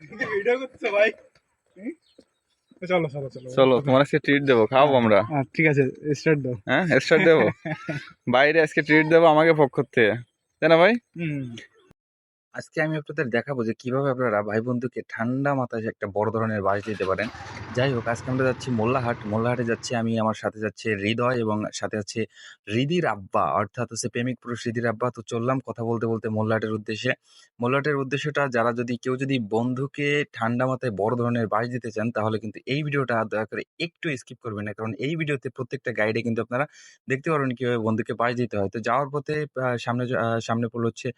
Video করছ ভাই? চলো চলো চলো। চলো তোমার আজকে ট্রিট দেবো খাওয়াবো আমরা। হ্যাঁ, ঠিক আছে স্টার্ট দাও। হ্যাঁ স্টার্ট দেবো? বাইরে আজকে ট্রিট দেবো আমাকে পক্ষ থেকে তাই না ভাই? হুম। আজকে আমি আপনাদের দেখাবো যে কীভাবে আপনারা ভাই বন্ধুকে ঠান্ডা মাথায় একটা বড় ধরনের বাস দিতে পারেন। যাই হোক, আজকে আমরা যাচ্ছি মোল্লাহাট। মোল্লাহাটে যাচ্ছি আমি, আমার সাথে যাচ্ছে হৃদয় এবং সাথে আছে হৃদির আব্বা, অর্থাৎ হচ্ছে প্রেমিক পুরুষ হৃদির আব্বা। তো চললাম কথা বলতে বলতে মোল্লাহাটের উদ্দেশ্যে। মোল্লাহাটের উদ্দেশ্যটা যারা যদি কেউ যদি বন্ধুকে ঠান্ডা মাথায় বড় ধরনের বাস দিতে চান, তাহলে কিন্তু এই ভিডিওটা দয়া করে একটু স্কিপ করবেন না। কারণ এই ভিডিওতে প্রত্যেকটা গাইডে কিন্তু আপনারা দেখতে পারবেন কীভাবে বন্ধুকে বাস দিতে হয়। তো যাওয়ার পথে সামনে সামনে পড়ল হচ্ছে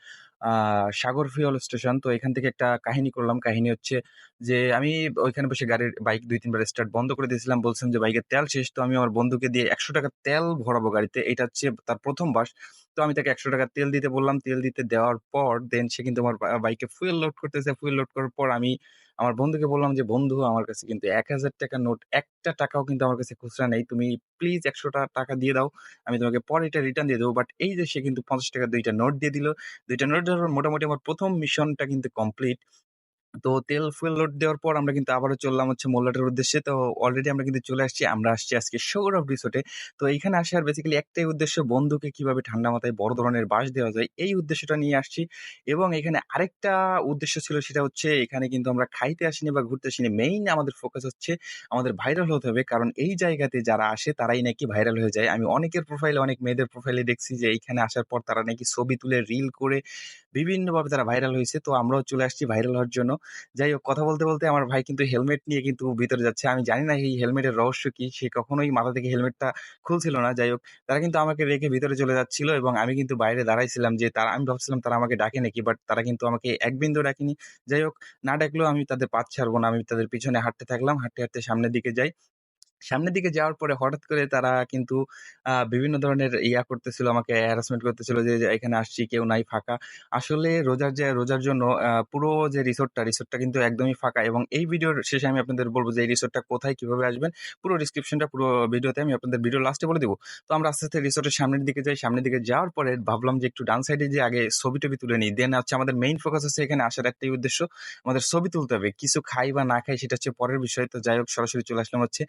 সাগর ফিউল স্টেশন তো এখান থেকে একটা কাহিনী করলাম। কাহিনী হচ্ছে যে, আমি ওইখানে বসে গাড়ির বাইক দুই, তিনবার স্টার্ট বন্ধ করে দিয়েছিলাম। বলছিলাম যে, বাইকের তেল শেষ। তো আমি আমার বন্ধুকে দিয়ে একশো টাকা তেল ভরাবো গাড়িতে। এটা হচ্ছে তার প্রথম বাস। তো আমি তাকে একশো টাকা তেল দিতে বললাম। তেল দিতে দেওয়ার পর দেন সে কিন্তু আমার বাইকে ফুয়েল লোড করতেছে। ফুয়েল লোড করার পর আমি আমার বন্ধুকে বললাম যে, বন্ধু, আমার কাছে কিন্তু এক হাজার টাকা নোট, একটা টাকাও কিন্তু আমার কাছে খুচরা নেই। তুমি প্লিজ একশো টাকা দিয়ে দাও। আমি তোমাকে পরে এটা রিটার্ন দিয়ে দেবো। বাট এই যে সে কিন্তু পঞ্চাশ টাকা দুইটা নোট দিয়ে দিল। দুইটা নোট দেওয়ার মোটামুটি আমার প্রথম মিশনটা কিন্তু কমপ্লিট তো তেল ফুয়েল লোড দেওয়ার পর আমরা কিন্তু আবারও চললাম হচ্ছে মোল্লাটের উদ্দেশ্যে। তো অলরেডি আমরা কিন্তু চলে আসছি, আমরা আসছি আজকে সৌরভ রিসোর্টে তো এইখানে আসার বেসিক্যালি একটাই উদ্দেশ্য বন্ধুকে কীভাবে ঠান্ডা মাথায় বড় ধরনের বাস দেওয়া যায়, এই উদ্দেশ্যটা নিয়ে আসছি। এবং এখানে আরেকটা উদ্দেশ্য ছিল, সেটা হচ্ছে এখানে কিন্তু আমরা খাইতে আসিনি বা ঘুরতে আসিনি। মেইন আমাদের ফোকাস হচ্ছে আমাদের ভাইরাল হতে হবে, কারণ এই জায়গাতে যারা আসে তারাই নাকি ভাইরাল হয়ে যায়। আমি অনেকের প্রোফাইলে অনেক মেয়েদের প্রোফাইলে দেখছি যে এইখানে আসার পর তারা নাকি ছবি তুলে রিল করে বিভিন্নভাবে তারা ভাইরাল হয়েছে। তো আমরাও চলে আসছি ভাইরাল হওয়ার জন্য। যাই হোক, কথা বলতে বলতে আমার ভাই কিন্তু হেলমেট নিয়ে কিন্তু ভিতরে যাচ্ছে। আমি জানি না এই হেলমেটের রহস্য কি? সে কখনোই মাথা থেকে হেলমেটটা খুলছিল না। যাই হোক, তারা কিন্তু আমাকে রেখে ভিতরে চলে যাচ্ছিল এবং আমি কিন্তু বাইরে দাঁড়াইছিলাম যে তারা, আমি ভাবছিলাম তারা আমাকে ডাকে নাকি বাট তারা কিন্তু আমাকে এক বিন্দু ডাকেনি। যাই হোক, না ডাকলেও আমি তাদের পাত ছাড়বো না। আমি তাদের পিছনে হাঁটতে থাকলাম। হাঁটতে হাঁটতে সামনের দিকে যাই। সামনের দিকে যাওয়ার পরে হঠাৎ করে তারা কিন্তু বিভিন্ন ধরনের ইয়া করতেছিল, আমাকে হ্যারাসমেন্ট করতেছিল যে এখানে আসছি, কেউ নাই, ফাঁকা। আসলে রোজার যে, রোজার জন্য পুরো যে রিসোর্টটা রিসোর্টটা কিন্তু একদমই ফাঁকা এবং এই ভিডিওর শেষে আমি আপনাদের বলব যে, এই রিসোর্টটা কোথায়, কীভাবে আসবেন, পুরো ডিসক্রিপশনটা পুরো ভিডিওতে আমি আপনাদের ভিডিও লাস্টে বলে দেবো। তো আমরা আস্তে আস্তে রিসোর্টের সামনের দিকে যাই, সামনের দিকে যাওয়ার পরে ভাবলাম যে, একটু ডান সাইডে যে আগে ছবি টবি তুলে নিই। দেন হচ্ছে আমাদের মেইন ফোকাস হচ্ছে এখানে আসার একটাই উদ্দেশ্য, আমাদের ছবি তুলতে হবে। কিছু খাই বা না খাই, সেটা হচ্ছে পরের বিষয়। তো যাই হোক, সরাসরি চলে আসলাম হচ্ছে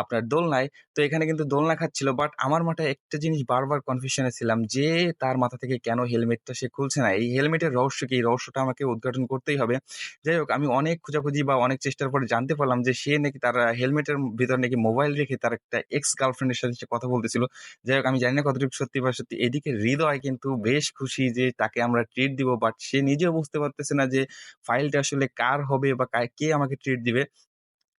আপনার দোলনায়। তো এখানে কিন্তু দোলনা খাচ্ছিল। বাট আমার মাথায় একটা জিনিস বারবার কনফিউশনে ছিলাম যে, তার মাথা থেকে কেন হেলমেটটা সে খুলছে না? এই হেলমেটের রহস্য কি? এই রহস্যটা আমাকে উদ্ঘাটন করতেই হবে। যাই হোক, আমি অনেক খোঁজাখুঁজি বা অনেক চেষ্টার পরে জানতে পারলাম যে, সে নাকি তার হেলমেটের ভিতর নাকি মোবাইল রেখে তার একটা এক্স গার্লফ্রেন্ডের সাথে সে কথা বলতেছিল। যাই হোক, আমি জানি না কতটুকু সত্যি বা সত্যি। এদিকে হৃদয় কিন্তু বেশ খুশি যে, তাকে আমরা ট্রিট দিব। বাট সে নিজেও বুঝতে পারতেছে না যে ফাইলটা আসলে কার হবে বা কে আমাকে ট্রিট দিবে।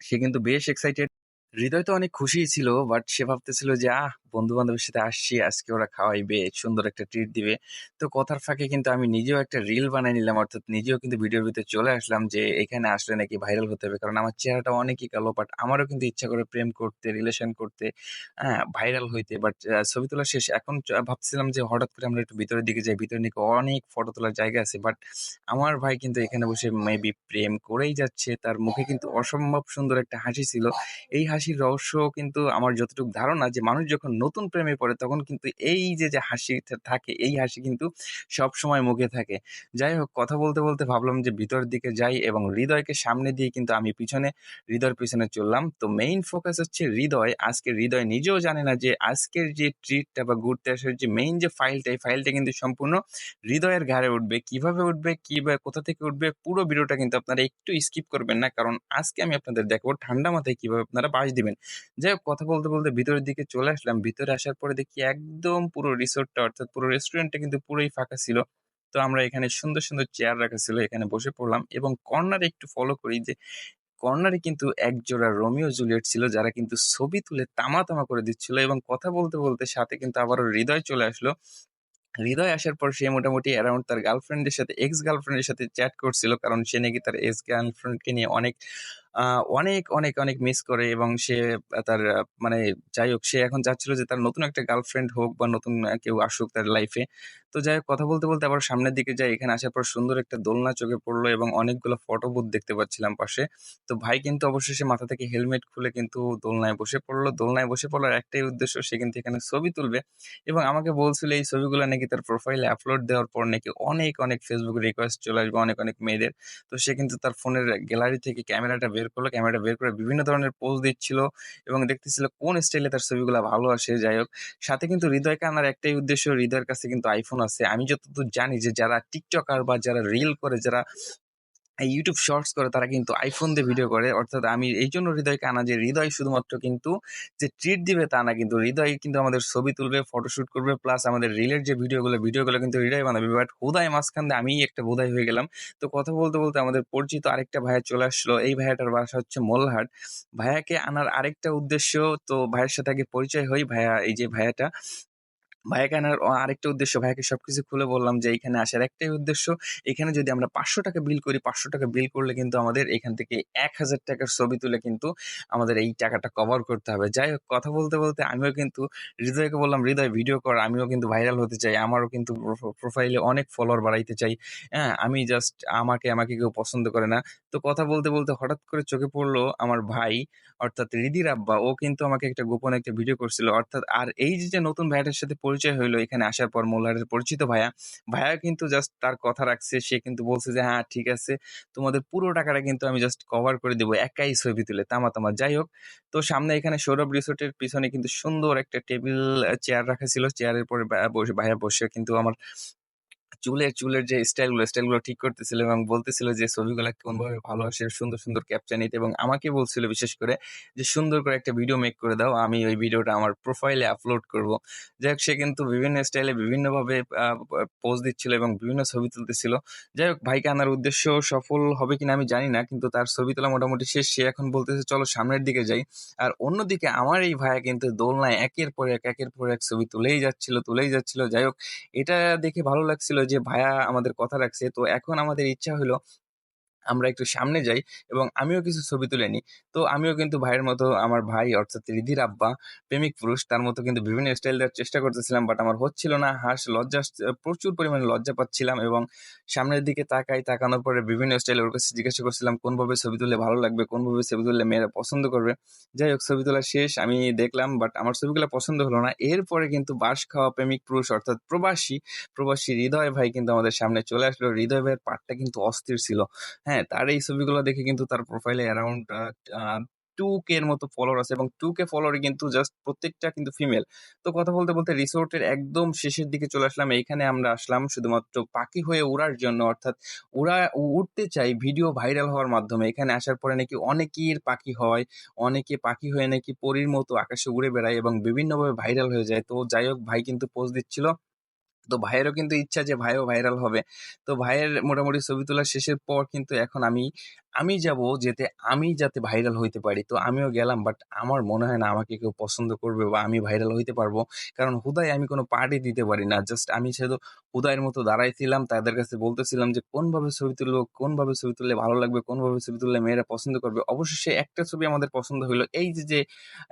সে কিন্তু বেশ এক্সাইটেড হৃদয় তো অনেক খুশিই ছিল বাট সে ভাবতেছিল যে আহ বন্ধু বান্ধবের সাথে আসছি, আজকে ওরা খাওয়াইবে, সুন্দর একটা ট্রিট দিবে। তো কথার ফাঁকে কিন্তু আমি নিজেও একটা রিল বানাই নিলাম, অর্থাৎ নিজেও কিন্তু ভিডিওর ভিতরে চলে আসলাম যে এখানে আসলে নাকি ভাইরাল হতে হবে। কারণ আমার চেহারাটা অনেকই কালো বাট আমারও কিন্তু ইচ্ছা করে প্রেম করতে রিলেশন করতে হ্যাঁ ভাইরাল হইতে। বাট ছবি তোলা শেষ। এখন ভাবছিলাম যে হঠাৎ করে আমরা একটু ভিতরের দিকে যাই। ভিতরে নাকি অনেক ফটো তোলার জায়গা আছে বাট আমার ভাই কিন্তু এখানে বসে মেবি প্রেম করেই যাচ্ছে। তার মুখে কিন্তু অসম্ভব সুন্দর একটা হাসি ছিল। এই হাসির রহস্য কিন্তু আমার যতটুকু ধারণা যে মানুষ যখন নতুন প্রেমে পড়ে, তখন কিন্তু এই যে যে হাসি থাকে, এই হাসি কিন্তু সব সময় মুখে থাকে। যাই হোক, কথা বলতে বলতে ভাবলাম যে ভিতরের দিকে যাই এবং হৃদয়কে সামনে দিয়ে কিন্তু আমি পিছনে, হৃদয়ের পিছনে চললাম। তো মেইন ফোকাস হচ্ছে হৃদয়। আজকে হৃদয় নিজেও জানে না যে, আজকের যে ট্রিটটা বা ঘুরতে আসার যে মেইন যে ফাইলটা এই ফাইলটা কিন্তু সম্পূর্ণ হৃদয়ের ঘাড়ে উঠবে। কীভাবে উঠবে, কি বা কোথা থেকে উঠবে, পুরো ভিডিওটা কিন্তু আপনারা একটু স্কিপ করবেন না। কারণ আজকে আমি আপনাদের দেখাবো ঠান্ডা মাথায় কীভাবে আপনারা বাস দিবেন। যাই হোক, কথা বলতে বলতে ভিতরের দিকে চলে আসলাম। ভিতরে আসার পরে দেখি একদম পুরো রিসোর্টটা, অর্থাৎ পুরো রেস্টুরেন্টটা কিন্তু পুরোই ফাঁকা ছিল। তো আমরা এখানে সুন্দর সুন্দর চেয়ার রাখা ছিল এখানে বসে পড়লাম এবং কর্নারে একটু ফলো করি যে কর্নারে কিন্তু এক জোড়া রোমিও জুলিয়েট ছিল যারা কিন্তু ছবি তুলে তামা তামা করে দিচ্ছিল এবং কথা বলতে বলতে সাথে কিন্তু আবারও হৃদয় চলে আসলো। হৃদয় আসার পর সে মোটামুটি অ্যারাউন্ড তার গার্লফ্রেন্ডের সাথে এক্স গার্লফ্রেন্ডের সাথে চ্যাট করছিল কারণ সে নাকি তার এক্স গার্লফ্রেন্ডকে নিয়ে অনেক অনেক, অনেক, অনেক মিস করে এবং সে তার মানে যাই হোক সে এখন চাচ্ছিল যে তার নতুন একটা গার্লফ্রেন্ড হোক বা নতুন কেউ আসুক তার লাইফে। তো যাই হোক কথা বলতে, বলতে আবার সামনের দিকে যাই। এখানে আসার পর সুন্দর একটা দোলনা চোখে পড়ল এবং অনেকগুলো ফটো বুথ দেখতে পাচ্ছিলাম পাশে। তো ভাই কিন্তু অবশেষে মাথা থেকে হেলমেট খুলে কিন্তু দোলনায় বসে পড়ল। দোলনায় বসে পড়ার একটাই উদ্দেশ্য সে কিন্তু এখানে ছবি তুলবে এবং আমাকে বলছিল এই ছবিগুলো নাকি তার প্রোফাইলে আপলোড দেওয়ার পর নাকি অনেক, অনেক ফেসবুক রিকোয়েস্ট চলে আসবে অনেক, অনেক মেয়েদের। তো সে কিন্তু তার ফোনের গ্যালারি থেকে ক্যামেরাটা বের করল। ক্যামেরাটা বের করে বিভিন্ন ধরনের পোজ দিচ্ছিল এবং দেখতেছিল কোন স্টাইলে তার ছবিগুলো ভালো আসে। যাই হোক সাথে কিন্তু হৃদয়কে আনার একটাই উদ্দেশ্য, হৃদয়ের কাছে কিন্তু আইফোন আছে। আমি যতদূর জানি যে যারা টিকটকার বা যারা রিল করে, যারা YouTube শর্টস করে তারা কিন্তু আইফোন দিয়ে ভিডিও করে। অর্থাৎ আমি এই জন্য হৃদয়কে আনা যে হৃদয় শুধুমাত্র কিন্তু যে ট্রিট দিবে তা না কিন্তু হৃদয় কিন্তু আমাদের ছবি তুলবে, ফটোশুট করবে প্লাস আমাদের রিলের যে ভিডিওগুলো, ভিডিওগুলো কিন্তু হৃদয় বানাবে। বাট হুদায় মাঝখান দিয়ে আমিই একটা বোধাই হয়ে গেলাম। তো কথা বলতে, বলতে আমাদের পরিচিত আরেকটা ভাইয়া চলে আসলো। এই ভাইয়াটার বাসা হচ্ছে মোল্লাহাট। ভাইয়াকে আনার আরেকটা উদ্দেশ্য তো ভাইয়ের সাথে আগে পরিচয় হই। ভাইয়া এই যে ভাইয়াটা ভাইয়াকে আনার আরেকটা উদ্দেশ্য ভাইয়াকে সবকিছু খুলে বললাম যে এইখানে আসার একটাই উদ্দেশ্য। এখানে যদি আমরা ৳৫০০ বিল করি, ৳৫০০ বিল করলে কিন্তু আমাদের এখান থেকে এক হাজার টাকার ছবি তুলে কিন্তু আমাদের এই টাকাটা কভার করতে হবে। যাই হোক কথা বলতে, বলতে আমিও কিন্তু হৃদয়কে বললাম, "হৃদয় ভিডিও কর। আমিও কিন্তু ভাইরাল হতে চাই। আমারও কিন্তু প্রোফাইলে অনেক ফলোয়ার বাড়াইতে চাই। হ্যাঁ? আমি জাস্ট আমাকে, আমাকে কেউ পছন্দ করে না।" তো কথা বলতে, বলতে হঠাৎ করে চোখে পড়ল আমার ভাই অর্থাৎ রিদির আব্বা ও কিন্তু আমাকে একটা গোপনে একটা ভিডিও করছিল। অর্থাৎ আর এই যে, নতুন ভাইয়াটার সাথে পরিচয় হইল এখানে আসার পর মোল্লারের পরিচিত ভাইয়া। ভাইয়া কিন্তু জাস্ট তার কথা রাখছে। সে কিন্তু বলছে যে, "হ্যাঁ, ঠিক আছে। তোমাদের পুরো টাকাটা কিন্তু আমি জাস্ট কভার করে দেবো একাই ছবি তুলে।" তামা, তামা। যাই হোক তো সামনে এখানে সৌরভ রিসোর্টের পিছনে কিন্তু সুন্দর একটা টেবিল চেয়ার রাখা ছিল। চেয়ারের পরে ভাইয়া বসে কিন্তু আমার চুলের, চুলের যে স্টাইলগুলো, স্টাইলগুলো ঠিক করতেছিল এবং বলতেছিল যে ছবিগুলা কোনভাবে ভালো আসে সুন্দর, সুন্দর ক্যাপচার নিতে এবং আমাকে বলছিল বিশেষ করে যে, "সুন্দর করে একটা ভিডিও মেক করে দাও। আমি ওই ভিডিওটা আমার প্রোফাইলে আপলোড করব।" যাই হোক সে কিন্তু বিভিন্ন স্টাইলে বিভিন্নভাবে পোজ দিচ্ছিল এবং বিভিন্ন ছবি তুলতেছিল। যাই হোক ভাইকে আনার উদ্দেশ্য সফল হবে কিনা আমি জানি না। কিন্তু তার ছবি তোলা মোটামুটি শেষ। সে এখন বলতেছে, "চলো সামনের দিকে যাই।" আর অন্যদিকে আমার এই ভাইয়া কিন্তু দোলনায় একের পর এক, একের পর এক ছবি তুলেই যাচ্ছিল, তুলেই যাচ্ছিল। যাই হোক এটা দেখে ভালো লাগছিল যে ভাইয়া আমাদের কথা রাখছে। তো এখন আমাদের ইচ্ছা হইল আমরা একটু সামনে যাই এবং আমিও কিছু ছবি তুলে নিই। তো আমিও কিন্তু ভাইয়ের মতো আমার ভাই অর্থাৎ রিধির আব্বা, প্রেমিক পুরুষ তার মতো কিন্তু বিভিন্ন স্টাইল দেওয়ার চেষ্টা করতেছিলাম। বাট আমার হচ্ছিল না। হাস লজ্জা প্রচুর পরিমাণে লজ্জা পাচ্ছিলাম এবং সামনের দিকে তাকাই, তাকানোর পরে বিভিন্ন স্টাইল ওর কাছে জিজ্ঞাসা করছিলাম কোনভাবে ছবি তুললে ভালো লাগবে, কোনভাবে ছবি তুললে মেয়েরা পছন্দ করবে। যাই হোক ছবি তোলা শেষ। আমি দেখলাম বাট আমার ছবিগুলা পছন্দ হলো না। এরপরে কিন্তু বাঁশ খাওয়া প্রেমিক পুরুষ অর্থাৎ প্রবাসী, প্রবাসী হৃদয় ভাই কিন্তু আমাদের সামনে চলে আসলো। হৃদয় ভাইয়ের পার্টটা কিন্তু অস্থির ছিল। হ্যাঁ? তার এই ছবিগুলো দেখে কিন্তু তার প্রোফাইলে অ্যারাউন্ড টু 2K এর মতো ফলোয়ার আছে এবং টু কে ফলোয়ারে কিন্তু জাস্ট প্রত্যেকটা কিন্তু ফিমেল। তো কথা বলতে, বলতে রিসোর্টের একদম শেষের দিকে চলে আসলাম। এইখানে আমরা আসলাম শুধুমাত্র পাখি হয়ে উড়ার জন্য অর্থাৎ উড়া উঠতে চাই ভিডিও ভাইরাল হওয়ার মাধ্যমে। এখানে আসার পরে নাকি অনেকের পাখি হয়। অনেকে পাখি হয়ে নাকি পরীর মতো আকাশে উড়ে বেড়ায় এবং বিভিন্নভাবে ভাইরাল হয়ে যায়। তো যাই হোক ভাই কিন্তু পোজ দিচ্ছিল। তো ভাইয়েরও কিন্তু ইচ্ছা যে ভাইও ভাইরাল হবে। তো ভাইয়ের মোটামুটি ছবি তোলার শেষের পর কিন্তু এখন আমি, আমি যাব যেতে আমি যাতে ভাইরাল হইতে পারি। তো আমিও গেলাম বাট আমার মনে হয় না আমাকে কেউ পছন্দ করবে বা আমি ভাইরাল হইতে পারব। কারণ হুদায় আমি কোনো পার্টি দিতে পারি না। জাস্ট আমি শুধু হুদায়ের মতো দাঁড়াইছিলাম। তাদের কাছে বলতেছিলাম যে কোনভাবে ছবি তুলবো, কোনভাবে ছবি তুললে ভালো লাগবে, কোনভাবে ছবি তুললে মেয়েরা পছন্দ করবে। অবশেষে একটা ছবি আমাদের পছন্দ হইল। এই যে, যে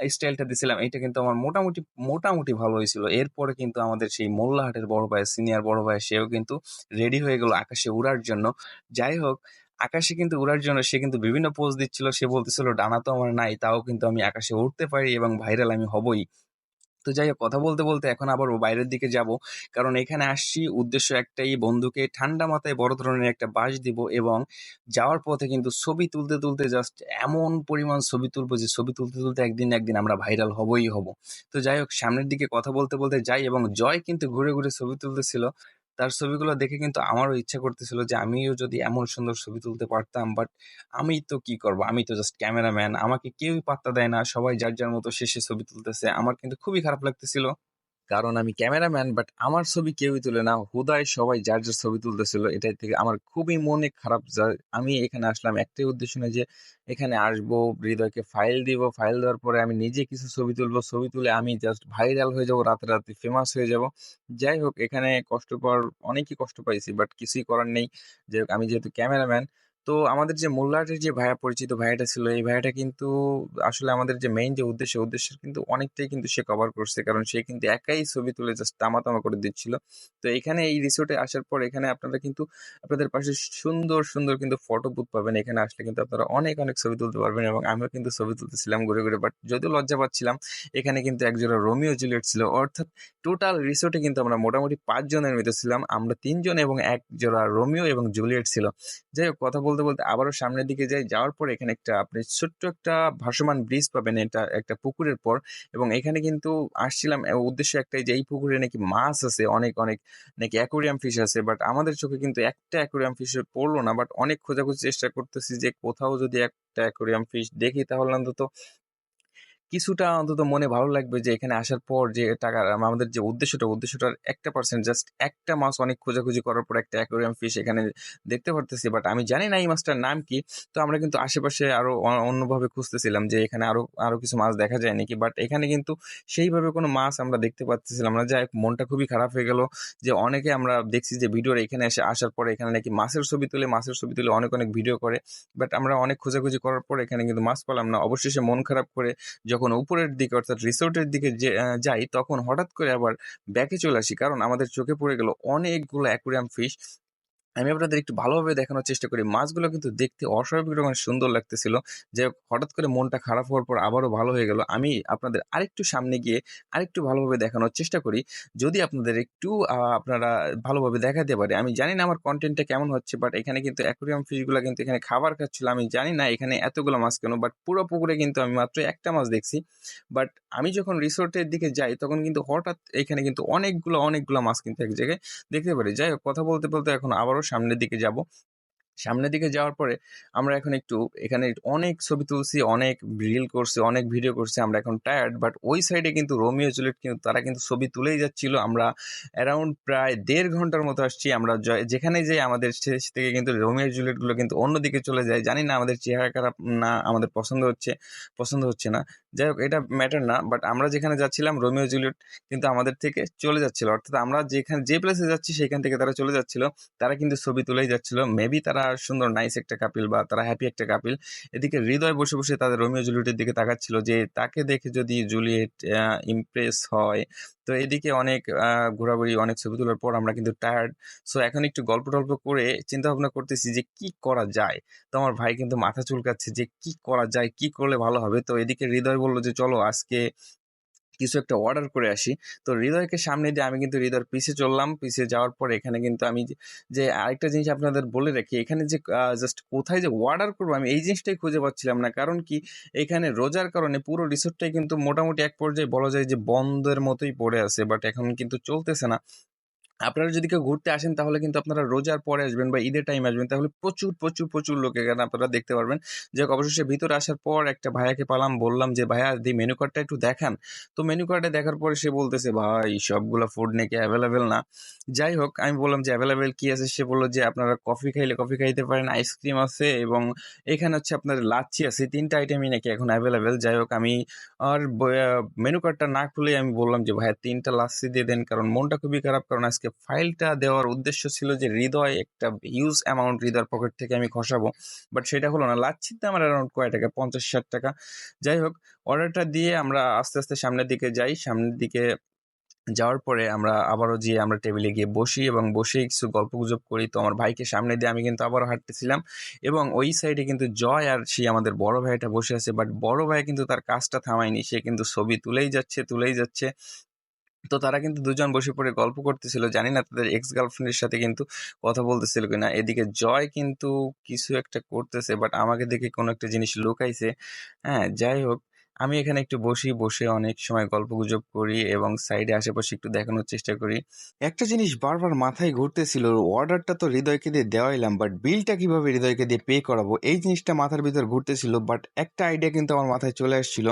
স্টাইলটা দিছিলাম এইটা কিন্তু আমার মোটামুটি, মোটামুটি ভালো হয়েছিল। এরপরে কিন্তু আমাদের সেই মোল্লাহাটের বড় ভাই, সিনিয়র বড় ভাই সেও কিন্তু রেডি হয়ে গেল আকাশে উড়ার জন্য। যাই হোক আকাশে কিন্তু উড়ার জন্য সে কিন্তু বিভিন্ন পোজ দিচ্ছিল। সে বলতেছিল, "ডানা তো আমার নাই, তাও কিন্তু আমি আকাশে উড়তে পারি এবং ভাইরাল আমি হবই।" তো যাই হোক কথা বলতে, বলতে এখন আবার ও বাইরের দিকে যাব। কারণ এখানে আসছি উদ্দেশ্য একটাই বন্ধুকে ঠান্ডা মাথায় বড় ধরনের একটা বাঁশ দিব এবং যাওয়ার পথে কিন্তু ছবি তুলতে, তুলতে জাস্ট এমন পরিমাণ ছবি তুলবো যে ছবি তুলতে, তুলতে একদিন একদিন আমরা ভাইরাল হবই হব। তো যাই হোক সামনের দিকে কথা বলতে, বলতে যাই এবং জয় কিন্তু ঘুরে, ঘুরে ছবি তুলতেছিল। তার ছবিগুলো দেখে কিন্তু আমারও ইচ্ছা করতেছিল যে আমিও যদি এমন সুন্দর ছবি তুলতে পারতাম। বাট আমি তো কি করব? আমি তো জাস্ট ক্যামেরাম্যান। আমাকে কেউই পাত্তা দেয় না। সবাই যার, যার মতো সে ছবি তুলতেছে। আমার কিন্তু খুবই খারাপ লাগতেছিল। কারণ আমি ক্যামেরাম্যান বাট আমার ছবি কেউই তুলে না। হুদায় সবাই যার, যার ছবি তুলতেছিল। এটাই থেকে আমার খুবই মনে খারাপ যা আমি এখানে আসলাম একটাই উদ্দেশ্য নিয়ে যে এখানে আসব, হৃদয়কে ফাইল দিব। ফাইল দেওয়ার পরে আমি নিজে কিছু ছবি তুলবো। ছবি তুলে আমি জাস্ট ভাইরাল হয়ে যাব। রাতারাতি ফেমাস হয়ে যাব যাই হোক এখানে কষ্ট পাওয়ার অনেকই কষ্ট পাইছি বাট কিছুই করার নেই। যাই হোক আমি যেহেতু ক্যামেরাম্যান তো আমাদের যে মোল্লাটের যে ভাইয়া পরিচিত ভাইয়াটা ছিল, এই ভাইয়াটা কিন্তু আসলে আমাদের যে মেইন যে উদ্দেশ্য উদ্দেশ্যের কিন্তু অনেকটাই কিন্তু সে কভার করছে। কারণ সে কিন্তু একাই ছবি তুলে জাস্ট তামা তামা করে দিচ্ছিল। তো এখানে এই রিসোর্টে আসার পর এখানে আপনারা কিন্তু আপনাদের পাশে সুন্দর সুন্দর কিন্তু ফটো বুথ পাবেন। এখানে আসলে কিন্তু আপনারা অনেক অনেক ছবি তুলতে পারবেন এবং আমিও কিন্তু ছবি তুলতেছিলাম ঘুরে ঘুরে। বাট যদিও লজ্জা পাচ্ছিলাম, এখানে কিন্তু একজোড়া রোমিও জুলিয়েট ছিল। অর্থাৎ টোটাল রিসোর্টে কিন্তু আমরা মোটামুটি পাঁচজনের মতো ছিলাম। আমরা তিনজন এবং একজোড়া রোমিও এবং জুলিয়েট ছিল। যাই হোক, কথা বলতে বলতে আবারও সামনের দিকে যাই, যাওয়ার পর এখানে একটা আপনি ছোট্ট একটা ভাসমান ব্রিজ পাবেন এটা একটা পুকুরের পর এবং এখানে কিন্তু আসছিলাম উদ্দেশ্য একটাই যে, এই পুকুরে নাকি মাছ আছে, অনেক অনেক নাকি অ্যাকোরিয়াম ফিশ আছে বাট আমাদের চোখে কিন্তু একটা অ্যাকোরিয়াম ফিশ পড়ল না বাট অনেক খোঁজাখুঁজি চেষ্টা করতেছি যে, কোথাও যদি একটা অ্যাকোরিয়াম ফিশ দেখি তাহলে অন্তত কিছুটা অন্তত মনে ভালো লাগবে যে, এখানে আসার পর যে টাকা, আমাদের যে উদ্দেশ্যটা, উদ্দেশ্যটার একটা পার্সেন্ট জাস্ট একটা মাছ অনেক খোঁজাখুঁজি করার পর একটা অ্যাকোরিয়াম ফিশ এখানে দেখতে পারতেছি। বাট আমি জানি না এই মাছটার নাম কি। তো আমরা কিন্তু আশেপাশে আরও অ- অন্যভাবে খুঁজতেছিলাম যে, এখানে আরও আরও কিছু মাছ দেখা যায় নাকি। বাট এখানে কিন্তু সেইভাবে কোনো মাছ আমরা দেখতে পাচ্ছিলাম না। যাই মনটা খুবই খারাপ হয়ে গেল যে, অনেকে আমরা দেখছি যে, ভিডিওর এখানে এসে আসার পরে এখানে নাকি মাছের ছবি তুলে, মাছের ছবি তুলে অনেক অনেক ভিডিও করে। বাট আমরা অনেক খোঁজাখুঁজি করার পর এখানে কিন্তু মাছ পেলাম না। অবশেষে মন খারাপ করে যখন উপরের দিকে অর্থাৎ রিসোর্টের দিকে যাই, তখন হঠাৎ করে আবার ব্যাকে চলে আসি। কারণ আমাদের চোখে পড়ে গেল অনেকগুলো অ্যাকুরিয়াম ফিশ আমি আপনাদের একটু ভালোভাবে দেখানোর চেষ্টা করি। মাছগুলো কিন্তু দেখতে অস্বাভাবিক রকম সুন্দর লাগতেছিল। যে হঠাৎ করে মনটা খারাপ হওয়ার পর আবারও ভালো হয়ে গেল। আমি আপনাদের আরেকটু সামনে গিয়ে আরেকটু ভালোভাবে দেখানোর চেষ্টা করি। যদি আপনাদের একটু আপনারা ভালোভাবে দেখাতে পারে। আমি জানি না আমার কন্টেন্টটা কেমন হচ্ছে বাট এখানে কিন্তু অ্যাকোরিয়াম ফিশগুলো কিন্তু এখানে খাবার খাচ্ছিল। আমি জানি না এখানে এতগুলো মাছ কেন বাট পুরো পুকুরে কিন্তু আমি মাত্র একটা মাছ দেখছি। বাট আমি যখন রিসোর্টের দিকে যাই, তখন কিন্তু হঠাৎ এখানে কিন্তু অনেকগুলো অনেকগুলো মাছ কিন্তু এক জায়গায় দেখতে পারি। যাই হোক, কথা বলতে বলতে এখন আবারও সামনের দিকে যাব। সামনের দিকে যাওয়ার পরে আমরা এখন একটু এখানে অনেক ছবি তুলছি, অনেক রিল করছি, অনেক ভিডিও করছি, আমরা এখন টায়ার্ড বাট ওই সাইডে কিন্তু রোমিও জুলিয়েট কিন্তু তারা কিন্তু ছবি তুলেই যাচ্ছিল। আমরা অ্যারাউন্ড প্রায় দেড় ঘণ্টার মতো আসছি, আমরা যেখানে যাই আমাদের শেষ থেকে কিন্তু রোমিও জুলিয়েটগুলো কিন্তু অন্যদিকে চলে যায়। জানি না আমাদের চেহারা খারাপ না, আমাদের পছন্দ হচ্ছে পছন্দ হচ্ছে না। যাই হোক, এটা ম্যাটার না বাট আমরা যেখানে যাচ্ছিলাম রোমিও জুলিয়েট কিন্তু আমাদের থেকে চলে যাচ্ছিল। অর্থাৎ আমরা যেখানে, যে প্লেসে যাচ্ছি, সেখান থেকে তারা চলে যাচ্ছিল। তারা কিন্তু ছবি তুলেই যাচ্ছিল। মেবি তারা সুন্দর নাইস একটা কাপিল বা তারা হ্যাপি একটা কাপিল এদিকে হৃদয় বসে বসে তাদের রোমিও জুলিয়েটের দিকে তাকাচ্ছিল যে তাকে দেখে যদি জুলিয়েট ইমপ্রেস হয়, তো এদিকে অনেক ঘোরাঘুরি, অনেক ছবি তোলার পর আমরা কিন্তু টায়ার্ড সো এখন একটু গল্প টল্প করে চিন্তা ভাবনা করতেছি যে কি করা যায়? তো আমার ভাই কিন্তু মাথা চুলকাচ্ছে যে কি করা যায়, কি করলে ভালো হবে? তো এদিকে হৃদয় বলল যে চলো আজকে কিছু একটা অর্ডার করে আসি। তো হৃদয়কে সামনে দিয়ে আমি কিন্তু হৃদয়ের পিছিয়ে চললাম। পিছিয়ে যাওয়ার পর এখানে কিন্তু আমি যে- আরেকটা জিনিস আপনাদের বলে রাখি, এখানে যে জাস্ট কোথায় যে অর্ডার করব আমি এই জিনিসটাই খুঁজে পাচ্ছিলাম না। কারণ কি? এখানে রোজার কারণে পুরো রিসোর্টটাই কিন্তু মোটামুটি এক পর্যায়ে বলা যায় যে বন্ধের মতোই পড়ে আছে। বাট এখন কিন্তু চলতেছে না। আপনারা যদি কেউ ঘুরতে আসেন, তাহলে কিন্তু আপনারা রোজার পরে আসবেন বা ঈদের টাইম আসবেন, তাহলে প্রচুর প্রচুর প্রচুর লোক এখানে আপনারা দেখতে পারবেন। যে অবশেষে ভিতরে আসার পর একটা ভাইয়াকে পালাম, বললাম যে, ভাইয়া দি মেনু কার্ডটা একটু দেখান। তো মেনু কার্ডে দেখার পরে সে বলতেছে, ভাই, সবগুলো ফুড নাকি অ্যাভেলেবেল না। যাই হোক, আমি বললাম যে অ্যাভেলেবেল কি আছে? সে বলল যে, আপনারা কফি খাইলে কফি খাইতে পারেন আইসক্রিম আছে এবং এখানে হচ্ছে আপনার লাচ্ছি আছে, তিনটা আইটেমই নাকি এখন অ্যাভেলেবেল যাই হোক, আমি আর মেনু কার্ডটা না খুলে আমি বললাম যে, ভাইয়া, তিনটা লাচ্ছি দিয়ে দেন, কারণ মনটা খুবই খারাপ, কারণ আজকে ফাইলটা দেওয়ার উদ্দেশ্য ছিল যে হৃদয় একটা হিউজ অ্যামাউন্ট হৃদয়ের পকেট থেকে আমি খসাবো। বাট সেটা হলো না, লাচ্ছিতে আমার অ্যারাউন্ড কয় টাকা? পঞ্চাশ, ষাট টাকা। যাই হোক অর্ডারটা দিয়ে আমরা আস্তে আস্তে সামনের দিকে যাই। সামনের দিকে যাওয়ার পরে আমরা আবারও গিয়ে আমরা টেবিলে গিয়ে বসি এবং বসে কিছু গল্প গুজব করি। তো আমার ভাইকে সামনে দিয়ে আমি কিন্তু আবারও হাঁটতেছিলাম এবং ওই সাইডে কিন্তু জয় আর সে আমাদের বড় ভাইটা বসে আছে। বাট বড় ভাই কিন্তু তার কাজটা থামায়নি। সে কিন্তু ছবি তুলেই যাচ্ছে তুলেই যাচ্ছে। তো তারা কিন্তু দুজন বসে পড়ে গল্প করতেছিল। জানি না তাদের এক্স গার্লফ্রেন্ডের সাথে কিন্তু কথা বলতেছিল কিনা। এদিকে জয় কিন্তু কিছু একটা করতেছে বাট আমাকে দেখে কোনো একটা জিনিস লুকাইছে। হ্যাঁ যাই হোক। আমি এখানে একটু বসি, বসে অনেক সময় গল্প গুজব করি এবং সাইডে আশেপাশে একটু দেখানোর চেষ্টা করি। একটা জিনিস বারবার মাথায় ঘুরতেছিল, অর্ডারটা তো হৃদয়কে দিয়ে দেওয়াইলাম বাট বিলটা কীভাবে হৃদয়কে দিয়ে পে করাবো? এই জিনিসটা মাথার ভিতর ঘুরতেছিল বাট একটা আইডিয়া কিন্তু আমার মাথায় চলে আসছিল।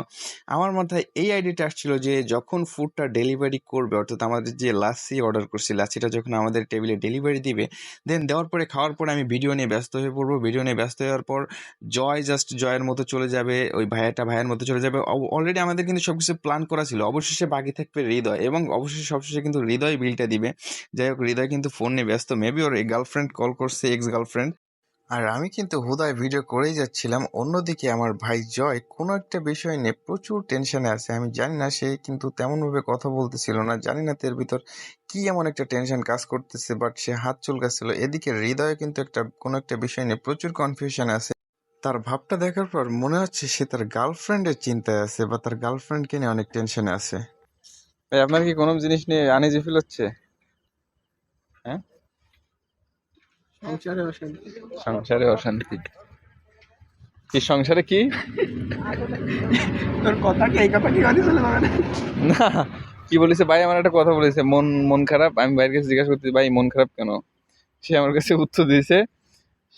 আমার মাথায় এই আইডিয়াটা আসছিল যে, যখন ফুডটা ডেলিভারি করবে, অর্থাৎ আমাদের যে লাসি অর্ডার করছি লাসিটা যখন আমাদের টেবিলে ডেলিভারি দিবে দেন দেওয়ার পরে, খাওয়ার পরে আমি ভিডিও নিয়ে ব্যস্ত হয়ে পড়ব। ভিডিও নিয়ে ব্যস্ত হওয়ার পর, জয় জাস্ট জয়ের মতো চলে যাবে, ওই ভাইয়াটা ভাইয়ের মতো চলে যাবে। অলরেডি আমাদের কিন্তু সব কিছু প্ল্যান করা ছিল। অবশেষে বাকি থাকবে হৃদয় এবং অবশেষে সবশেষে কিন্তু হৃদয় বিলটা দিবে। যাই হোক, হৃদয় কিন্তু ফোন নিয়ে ব্যস্ত। মেবি ওর গার্লফ্রেন্ড কল করছে এক্স গার্লফ্রেন্ড আর আমি কিন্তু হুদায় ভিডিও করেই যাচ্ছিলাম। অন্যদিকে আমার ভাই জয় কোনো একটা বিষয় নিয়ে প্রচুর টেনশনে আছে। আমি জানি না সে কিন্তু তেমনভাবে কথা বলতেছিল না। জানি না তার ভিতর কি এমন একটা টেনশন কাজ করতেছে বাট সে হাত চুলকাচ্ছিল। এদিকে হৃদয়ে কিন্তু একটা, কোনো একটা বিষয় নিয়ে প্রচুর কনফিউশন আছে। তার ভাবটা দেখার পর মনে হচ্ছে সে তার গার্লফ্রেন্ডের চিন্তায় আছে বা তার গার্লফ্রেন্ডকে নিয়ে অনেক টেনশনে আছে। ভাই আপনার কি কোনো জিনিস নিয়ে আনইজি ফিল হচ্ছে? হ্যাঁ? সংসারে অশান্তি। সংসারে অশান্তি। কি সংসারে কি? তোর কথা কি এই কথা কি গাড়ি চলে যাবে না কি বলেছে? ভাই আমার একটা কথা বলেছে মন মন খারাপ? আমি ভাইয়ের কাছে জিজ্ঞাসা করতে ভাই মন খারাপ কেন? সে আমার কাছে উত্তর দিয়েছে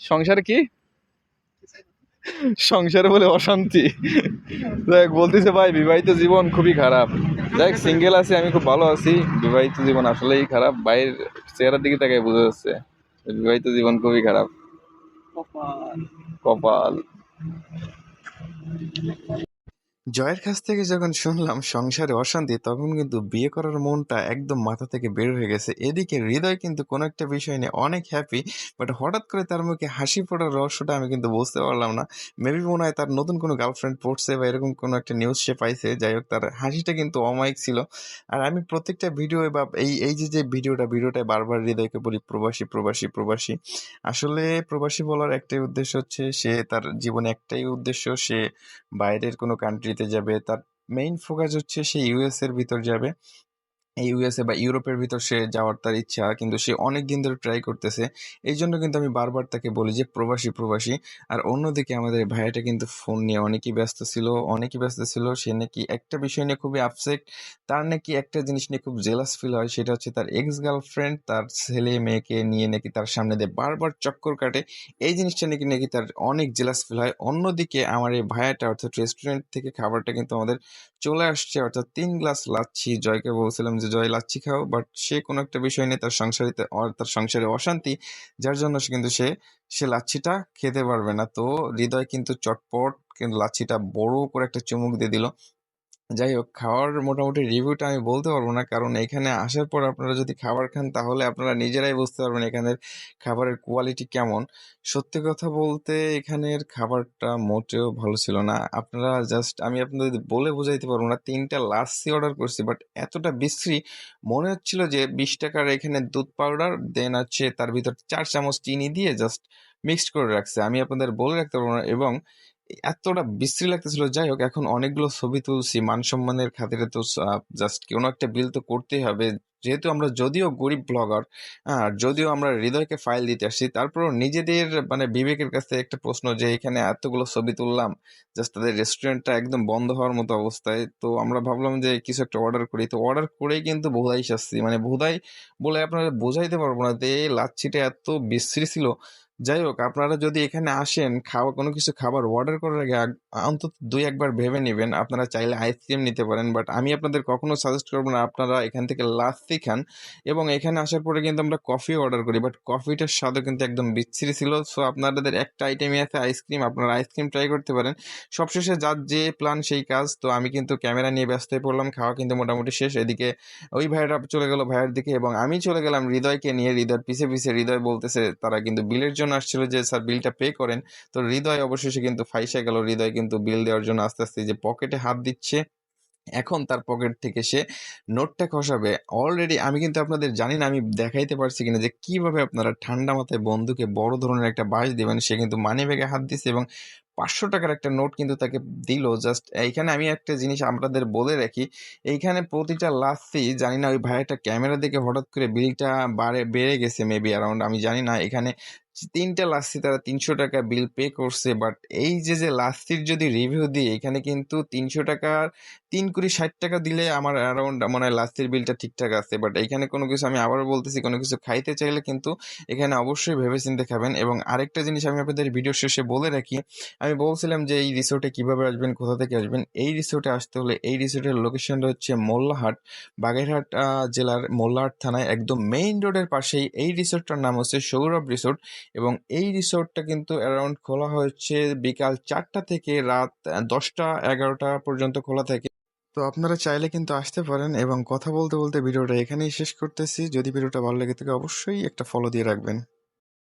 সংসারে কি? সংসারে বলে অশান্তি। দেখ বলতেছে ভাই বিবাহিত জীবন খুবই খারাপ। দেখ সিঙ্গেল আছি আমি খুব ভালো আছি। বিবাহিত জীবন আসলেই খারাপ। ভাইয়ের চেহারার দিকে তাকে বোঝা যাচ্ছে বিবাহিত জীবন খুবই খারাপ। কপাল। কপাল। জয়ের কাছ থেকে যখন শুনলাম সংসারে অশান্তি, তখন কিন্তু বিয়ে করার মনটা একদম মাথা থেকে বের হয়ে গেছে। এদিকে হৃদয় কিন্তু কোনো একটা বিষয় নিয়ে অনেক হ্যাপি বাট হঠাৎ করে তার মুখে হাসি পড়ার রহস্যটা আমি কিন্তু বুঝতে পারলাম না। মেবি মনে হয় তার নতুন কোনো গার্লফ্রেন্ড পড়ছে বা এরকম কোনো একটা নিউজ সে পাইছে, যাই হোক তার হাসিটা কিন্তু অমায়িক ছিল। আর আমি প্রত্যেকটা ভিডিও বা এই এই যে যে ভিডিওটা ভিডিওটায় বারবার হৃদয়কে বলি, প্রবাসী প্রবাসী প্রবাসী। আসলে প্রবাসী বলার একটাই উদ্দেশ্য হচ্ছে সে তার জীবনে একটাই উদ্দেশ্য, সে বাইরের কোনো কান্ট্রিতে যাবে। তার মেইন ফোকাস হচ্ছে সে ইউএস এর ভিতর যাবে। ইউএসএ বা ইউরোপের ভিতর সে যাওয়ার তার ইচ্ছা, কিন্তু সে অনেক দিন ধরে ট্রাই করতেছে। এই জন্য কিন্তু আমি বারবার তাকে বলি যে, প্রবাসী প্রবাসী। আর অন্যদিকে আমাদের ভাইয়াটা কিন্তু ফোন নিয়ে অনেকই ব্যস্ত ছিল, অনেকই ব্যস্ত ছিল। সে নাকি একটা বিষয় নিয়ে খুবই আপসেট তার নাকি একটা জিনিস নিয়ে খুব জেলাস ফিল হয়, সেটা হচ্ছে তার এক্স গার্লফ্রেন্ড তার ছেলে মেয়েকে নিয়ে নাকি তার সামনে দিয়ে বারবার চক্কর কাটে। এই জিনিসটা নাকি নাকি তার অনেক জেলাস ফিল হয়। অন্যদিকে আমার এই ভাইয়াটা অর্থাৎ রেস্টুরেন্ট থেকে খাবারটা কিন্তু আমাদের চলে আসছে, অর্থাৎ তিন গ্লাস লাচ্ছি। জয়কে বলছিলাম যে, জয়, লাচ্ছি খাও। বাট সে কোনো একটা বিষয় নিয়ে তার সংসারিতে তার সংসারে অশান্তি, যার জন্য সে কিন্তু সে সে লাচ্ছিটা খেতে পারবে না। তো হৃদয় কিন্তু চটপট কিন্তু লাচ্ছিটা বড় করে একটা চুমুক দিয়ে দিল। যাই হোক, খাওয়ার মোটামুটি রিভিউটা আমি বলতে পারব না। কারণ এখানে আসার পর আপনারা যদি খাবার খান, তাহলে আপনারা নিজেরাই বুঝতে পারবেন এখানের খাবারের কোয়ালিটি কেমন। সত্যি কথা বলতে, এখানের খাবারটা মোটেও ভালো ছিল না। আপনারা জাস্ট আমি আপনাদের বলে বোঝাইতে পারব না, তিনটা লাচ্ছি অর্ডার করছি বাট এতটা বিশ্রী, মনে হচ্ছিল যে বিশ টাকার এখানে দুধ পাউডার দেন হচ্ছে তার ভিতর চার চামচ চিনি দিয়ে জাস্ট মিক্সড করে রাখছে। আমি আপনাদের বলে রাখতে পারব না, এবং এতটা বিশ্রী লাগতেছিল যাই হোক এখন অনেকগুলো ছবি তুলছি, মান সম্মানের খাতিরে তো জাস্ট কোনো একটা বিল তো করতেই হবে। যেহেতু আমরা যদিও গরিব ব্লগার আর যদিও আমরা হৃদয়কে ফাইল দিতে আসছি, তারপরও নিজেদের মানে বিবেকের কাছে একটা প্রশ্ন যে, এখানে এতগুলো ছবি তুললাম জাস্ট তাদের রেস্টুরেন্টটা একদম বন্ধ হওয়ার মতো অবস্থায়, তো আমরা ভাবলাম যে, কিছু একটা অর্ডার করি। তো অর্ডার করেই কিন্তু ভোদাই শাস্তি মানে ভোদাই বলে আপনারা বোঝাইতে পারব না যে, এই লাচ্ছিটা এত বিশ্রী ছিল যাই হোক, আপনারা যদি এখানে আসেন, খাওয়া, কোনো কিছু খাবার অর্ডার করার আগে অন্তত দুই একবার ভেবে নেবেন। আপনারা চাইলে আইসক্রিম নিতে পারেন বাট আমি আপনাদের কখনো সাজেস্ট করব না, আপনারা এখান থেকে লাস্তি খান। এবং এখানে আসার পরে কিন্তু আমরা কফি অর্ডার করি বাট কফিটার স্বাদও কিন্তু একদম বিচ্ছিরি ছিল। সো আপনাদের একটা আইটেমই আছে আইসক্রিম আপনারা আইসক্রিম ট্রাই করতে পারেন। সবশেষে যার যে প্ল্যান সেই কাজ, তো আমি কিন্তু ক্যামেরা নিয়ে ব্যস্ত হয়ে পড়লাম, খাওয়া কিন্তু মোটামুটি শেষ। এদিকে ওই ভাইয়েরা চলে গেল ভাইয়ের দিকে, এবং আমি চলে গেলাম হৃদয়কে নিয়ে। হৃদয়ের পিছে পিছে, হৃদয় বলতেছে, তারা কিন্তু বিলের জন্য আসছিল যে, স্যার বিলটা পে করেন। তো হৃদয় অবশেষে কিন্তু ফাইসে গেল। হৃদয় কিন্তু বিল দেওয়ার জন্য আস্তে আস্তে যে পকেটে হাত দিচ্ছে। এখন তার পকেট থেকে সে নোটটা খসাবে। অলরেডি আমি কিন্তু আপনাদের জানি না, আমি দেখাইতে পারছি কিনা যে, কীভাবে আপনারা ঠান্ডা মাথায় বন্ধুকে বড় ধরনের একটা বাস দিবেন। সে কিন্তু মানি ব্যাগে হাত দিচ্ছে এবং পাঁচশো টাকার একটা নোট কিন্তু তাকে দিল। জাস্ট এইখানে আমি একটা জিনিস আপনাদের বলে রাখি, এইখানে প্রতিটা লাস্টই জানি না, ওই ভাইয়াটা ক্যামেরা দেখে হঠাৎ করে বিলটা বাড়ে, বেড়ে গেছে মেবি অ্যারাউন্ড আমি জানি না। এখানে তিনটা লাস্সি তারা তিনশো টাকা বিল পে করছে বাট এই যে যে লাস্সির যদি রিভিউ দিই, এখানে কিন্তু তিনশো টাকার তিন কুড়ি ষাট টাকা দিলে আমার অ্যারাউন্ড মনে হয় লাস্সির বিলটা ঠিকঠাক আছে বাট এখানে কোনো কিছু আমি আবারও বলতেছি, কোনো কিছু খাইতে চাইলে কিন্তু এখানে অবশ্যই ভেবে ভেবেচিন্তে খাবেন। এবং আরেকটা জিনিস আমি আপনাদের ভিডিও শেষে বলে রাখি, আমি বলছিলাম যে এই রিসোর্টে কীভাবে আসবেন, কোথা থেকে আসবেন, এই রিসোর্টে আসতে হলে এই রিসোর্টের লোকেশনটা হচ্ছে মোল্লাহাট, বাগেরহাট জেলার মোল্লাহাট থানায় একদম মেইন রোডের পাশেই এই রিসোর্টটার নাম হচ্ছে সৌরভ রিসোর্ট এবং এই রিসোর্টটা কিন্তু অ্যারাউন্ড খোলা হয়েছে বিকাল চারটা থেকে রাত দশটা এগারোটা পর্যন্ত খোলা থাকে। তো আপনারা চাইলে কিন্তু আসতে পারেন এবং কথা বলতে বলতে ভিডিওটা এখানেই শেষ করতেছি। যদি ভিডিওটা ভালো লেগে থাকে অবশ্যই একটা ফলো দিয়ে রাখবেন।